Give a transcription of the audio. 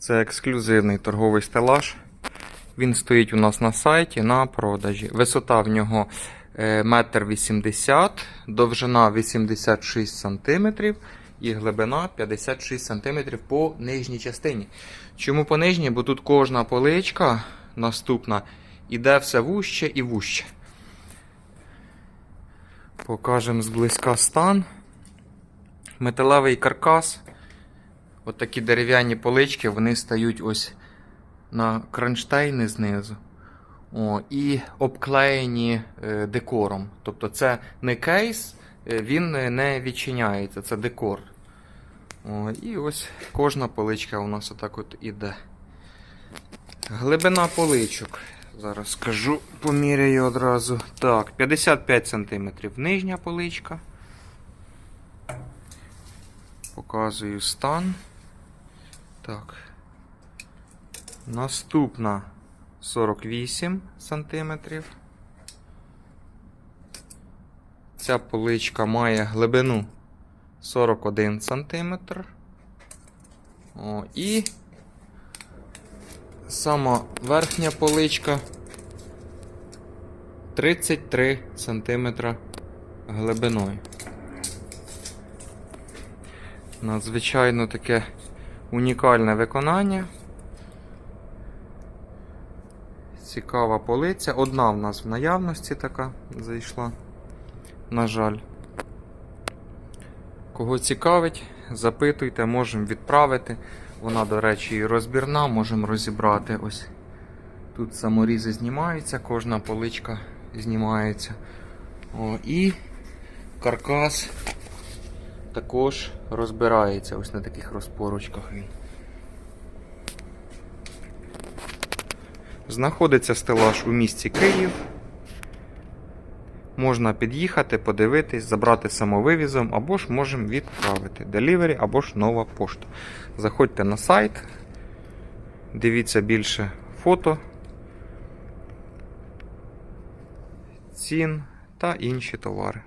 Це ексклюзивний торговий стелаж. Він стоїть у нас на сайті на продажі. Висота в нього е, 1,80 м, довжина 86 см і глибина 56 см по нижній частині. Чому по нижній? Бо тут кожна поличка наступна іде все вужче і вужче. Покажемо зблизька стан. Металевий каркас. От такі дерев'яні полички, вони стають ось на кронштейни знизу. О, і обклеєні е, декором. Тобто це не кейс, е, він не відчиняється, це декор. О, і ось кожна поличка у нас отак от іде. Глибина поличок. Зараз скажу, поміряю одразу. Так, 55 см нижня поличка. Показую стан. Так. Наступна 48 см. Ця поличка має глибину 41 см. О, і сама верхня поличка 33 см глибиною. Надзвичайно таке унікальне виконання. Цікава полиця. Одна в нас в наявності така зайшла. На жаль. Кого цікавить, запитуйте, можемо відправити. Вона, до речі, і розбірна, можемо розібрати. Ось тут саморізи знімаються, кожна поличка знімається. О, і каркас також розбирається ось на таких розпорочках він. Знаходиться стелаж у місті Київ. Можна під'їхати, подивитись, забрати самовивізом, або ж можемо відправити. Делівері, або ж нова пошта. Заходьте на сайт, дивіться більше фото, цін та інші товари.